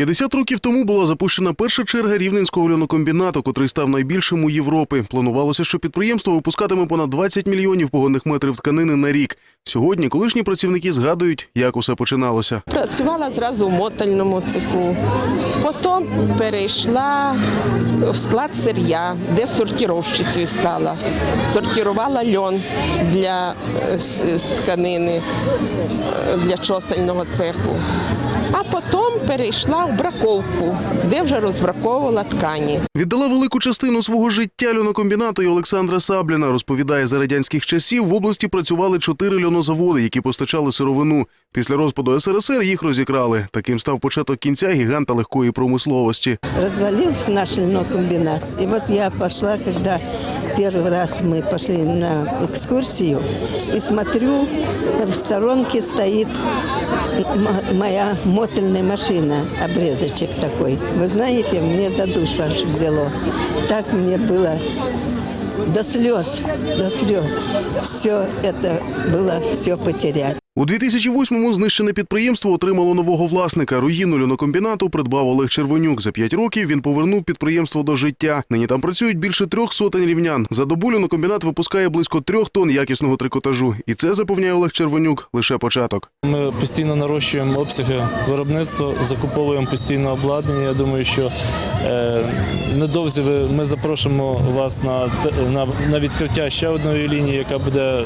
50 років тому була запущена перша черга рівненського льонокомбінату, котрий став найбільшим у Європі. Планувалося, що підприємство випускатиме понад 20 мільйонів погонних метрів тканини на рік. Сьогодні колишні працівники згадують, як усе починалося. Працювала зразу в мотельному цеху, потім перейшла в склад сир'я, де сортіровщицею стала. Сортірувала льон для е, с- тканини, е, для чосельного цеху. А потім перейшла в браковку, де вже розбраковувала ткані. Віддала велику частину свого життя льонокомбінату і Олександра Сабліна. Розповідає, за радянських часів в області працювали чотири льонозаводи, які постачали сировину. Після розпаду СРСР їх розікрали. Таким став початок кінця гіганта легкої промисловості. развалился наш льнокомбинат. И вот я пошла, когда первый раз мы пошли на экскурсию, и смотрю, в сторонке стоит м- моя мотельная машина, обрезочек такой. Вы знаете, мне за душу аж взяло. Так мне было до слез, до слез. Все это было все потерять. У 2008-му знищене підприємство отримало нового власника. Руїну льонокомбінату придбав Олег Червонюк. За п'ять років він повернув підприємство до життя. Нині там працюють більше трьох сотень рівнян. За добу льонокомбінат випускає близько трьох тонн якісного трикотажу. І це запевняє Олег Червонюк лише початок. Ми постійно нарощуємо обсяги виробництва, закуповуємо постійно обладнання. Я думаю, що е, недовзі ви- ми запрошуємо вас на, на, на відкриття ще одної лінії, яка буде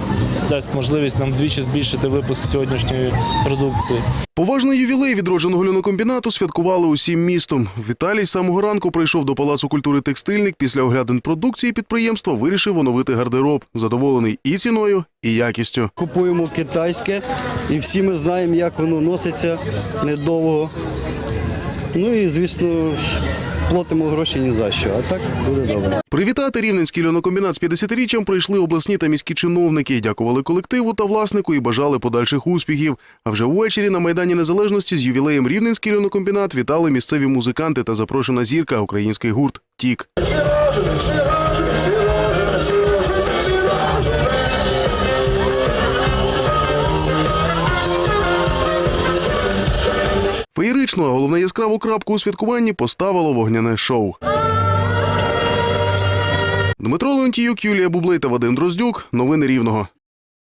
дасть можливість нам вдвічі збільшити випуск сьогоднішньої продукції. Поважний ювілей відродженого льонокомбінату святкували усім містом. Віталій з самого ранку прийшов до Палацу культури текстильник. Після оглядин продукції підприємства вирішив оновити гардероб. Задоволений і ціною, і якістю. Купуємо китайське, і всі ми знаємо, як воно носиться недовго. Ну і, звісно, платимо гроші ні за що, а так буде добре. Привітати рівненський льонокомбінат з 50-річчям прийшли обласні та міські чиновники, дякували колективу та власнику і бажали подальших успіхів. А вже ввечері на майдані незалежності з ювілеєм рівненський льонокомбінат вітали місцеві музиканти та запрошена зірка український гурт Тік. Феєрично, а головне яскраву крапку у святкуванні поставило вогняне шоу. Дмитро Леонтіюк, Юлія Бублей та Вадим Дроздюк. Новини Рівного.